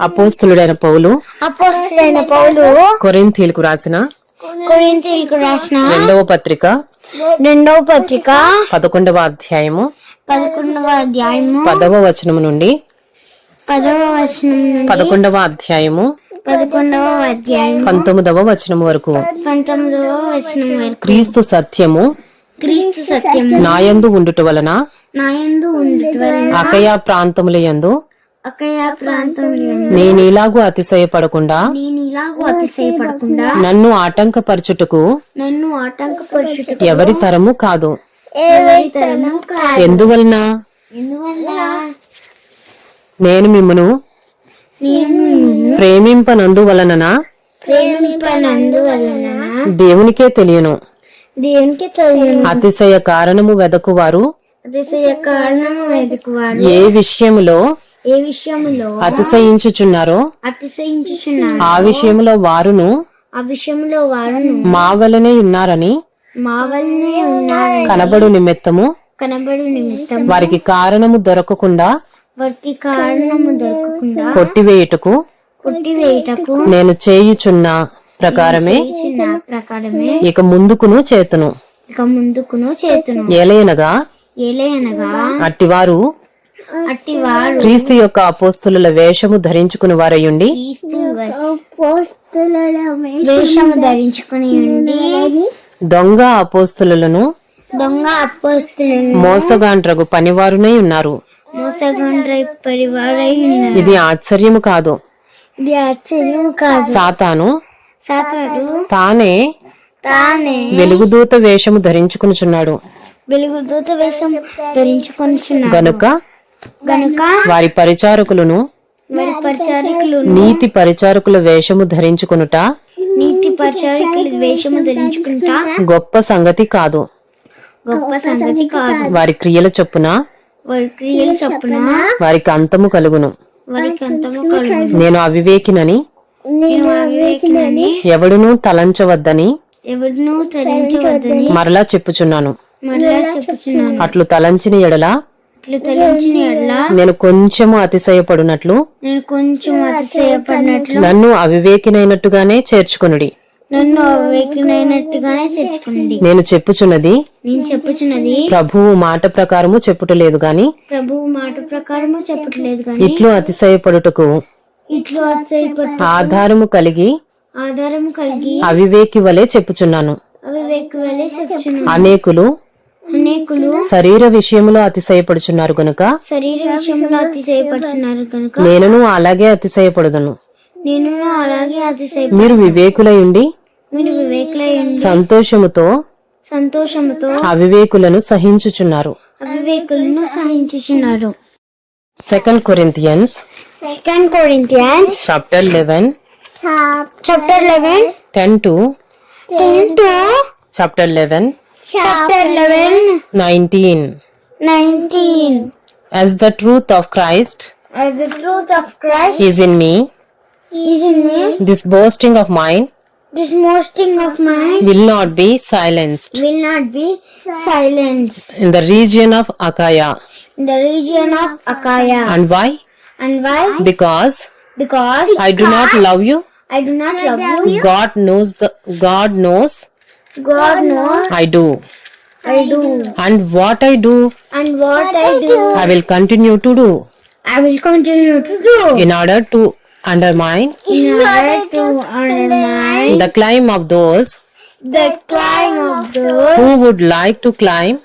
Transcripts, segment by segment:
అపోస్తులుడైన పౌలు. అపోస్తులైన పౌలు. కొరింథీలకు రాసిన కొరింథీయులకు రాసిన రెండవ పత్రిక. రెండవ పత్రిక. పదకొండవ అధ్యాయము. పదకొండవ అధ్యాయము. పదవ వచనము నుండి పదవ వచనం పదకొండవ అధ్యాయము. పదకొండవ అధ్యాయం పంతొమ్మిదవ వచనము వరకు. పంతొమ్మిదవ వచనం వరకు. క్రీస్తు సత్యము క్రీస్తు సత్యము. నాయందు ఉండుట వలన నాయందు ఉండుట వలన అకయా ప్రాంతముల యందు ప్రాంతంలో. నేనిలాగు అతిశయపడకుండా నేను ఇలాగూ అతిశయపడకుండా నన్ను ఆటంకపరచుటకు నన్ను ఆటంకపరచుట ఎవరి తరము కాదు. ఎవరి తరము కాదు. ఎందువలన? నేను మిమ్మను నేను ప్రేమింపనందువలన ప్రేమింపనందువలన దేవునికే తెలియను. దేవునికి తెలియను. అతిశయ కారణము వెదకువారు. అతిశయ కారణము వెతుకువాడు ఏ విషయములో ఏ విషయములో? అతిశయించుచున్నారో? అతిశయించుచున్నారు ఆ విషయములో వారును ఆ విషయంలో వారును మా వలనే ఉన్నారని మా వల్లనే ఉన్నారని కనబడు నిమిత్తము కనబడు నిమిత్తం వారికి కారణము దొరకకుండా వారికి కారణము దొరకకుండా కొట్టివేయుటకు కొట్టివేయుటకు నేను చేయుచున్న ప్రకారమే ప్రకారమే ఇక ముందుకును చేతును. ఇక ముందుకును చేతును. ఏలయనగా ఏలయనగా అట్టివారు అట్టి వారు క్రీస్తు యొక్క అపోస్తుల వేషము ధరించుకుని వారయుండి వేషము ధరించుకుని దొంగ అపోస్తులను దొంగ అప్పస్తులను మోసగాండ్రగు పనివారునై ఉన్నారు. ఇది ఆశ్చర్యము కాదు. ఇది ఆశ్చర్యం కాదు. సాతాను తానే తానే వెలుగుదూత వేషము ధరించుకునుచున్నాడు. వెలుగు దూత వేషం ధరించుకొనిచున్నాడు. గనుక గనుక వారి పరిచారకులను నీతి పరిచారకుల వేషము ధరించుకొనుట నీతి పరిచారికులు వేషము ధరించుకుంటా గొప్ప సంగతి కాదు. గొప్ప సంగతి కాదు. వారి క్రియల చొప్పున వారి క్రియలు చొప్పున వారికి అంతము కలుగును. వారికి అంతము కలుగు నేను అవివేకినని నేను అవివేకినని ఎవడునూ తలంచవద్దని మరలా చెప్పుచున్నాను. మరలా చెప్పుచున్నాను. అట్లు తలంచిన ఎడల ఎడల నేను కొంచెము అతిశయపడునట్లు. నేను కొంచెం అతిశయపడినట్లు. నన్ను అవివేకినైనట్టుగానే చేర్చుకొనుడి. నన్ను అవివేకినైనట్టుగానే తెచ్చుకోండి నేను చెప్పుచున్నది నేను చెప్పుచున్నది ప్రభువు మాట ప్రకారము చెప్పుటలేదు గాని ప్రభువు మాట ప్రకారము చెప్పట్లేదు కానీ ఇట్లు అతిశయపడుటకు ఇట్లు అతిశయపడి ఆధారము కలిగి ఆధారం కలిగి అవివేకి వలె చెప్పుచున్నాను. అవివేక వలె చెప్పుచున్నాను. అనేకులు శరీర విషయంలో అతిశయపడుచున్నారు గనుక? శరీర విషయంలో అతిశయపడుచున్నారు గనుక? నేనును అలాగే అతిశయపడదును. నేను అలాగే అతిశయ మీరు వివేకులై ఉండి మీరు వివేకులై ఉండి సంతోషముతో సంతోషముతో అవివేకులను సహించుచున్నారు. అవివేకులను సహించుచున్నారు. Second Corinthians second Corinthians chapter 11 chapter 11 10 to 10 to chapter 11 Chapter 11, 19. 19. As the truth of Christ As the truth of Christ is in me, is in me, this boasting of mine this boasting of mine will not be silenced. will not be silenced. In the region of Akaya. In the region of Akaya. And why? And why? Because Because I do not love you. I do not love you. God knows the God knows God knows. I do. I do. And what I do, And what I do, I will continue to do. I will continue to do. in order to undermine In order to undermine the climb of those the climb of those who would like to climb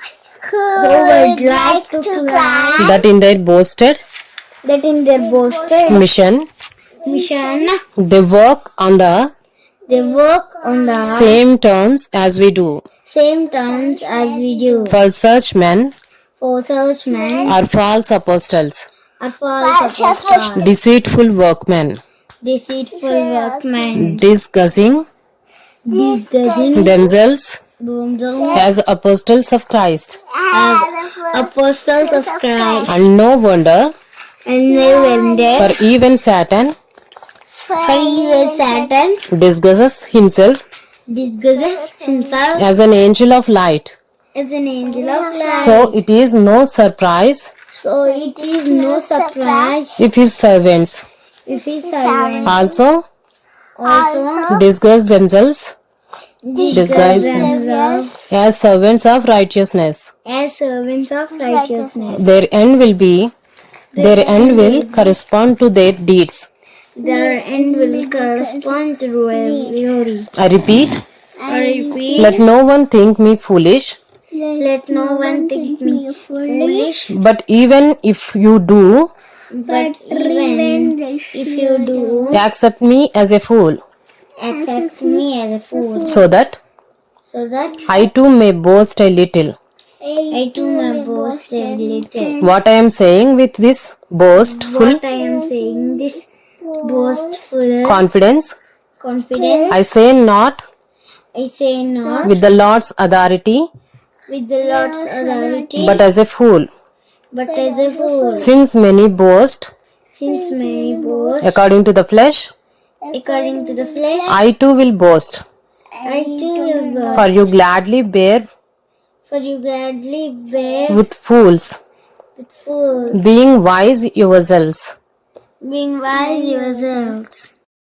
who would like to climb that in their boasted that in their boasted mission. Mission. They work on the they work on the same terms as we do. same terms as we do. For such men For such men are false apostles, are false apostles, deceitful workmen, deceitful workmen, disguising disguising themselves themselves as apostles of Christ. as apostles of Christ. And no wonder, And they wonder for even Satan for even Satan disguises himself disguises himself as an angel of light. as an angel of light. So it is no surprise So it is no surprise if his servants if his servants also also disguise themselves disguise themselves as servants of righteousness. as servants of righteousness. Their end will be, their end will correspond to their deeds. Their end will correspond to their glory. I repeat, I repeat, let no one think me foolish, let no one think me foolish, but even if you do, but even if you do, accept me as a fool, accept me as a fool, so that so that I too may boast a little. I too may boast a little. What I am saying with this boastful What I am saying, this boastful confidence, confidence, I say not I say not with the Lord's authority, with the Lord's authority, but as a fool. but as a fool. Since many boast Since many boast according to the flesh, according to the flesh, I too will boast. I too will boast. For you gladly bear For you gladly bear with fools, with fools, being wise yourselves bring wise results.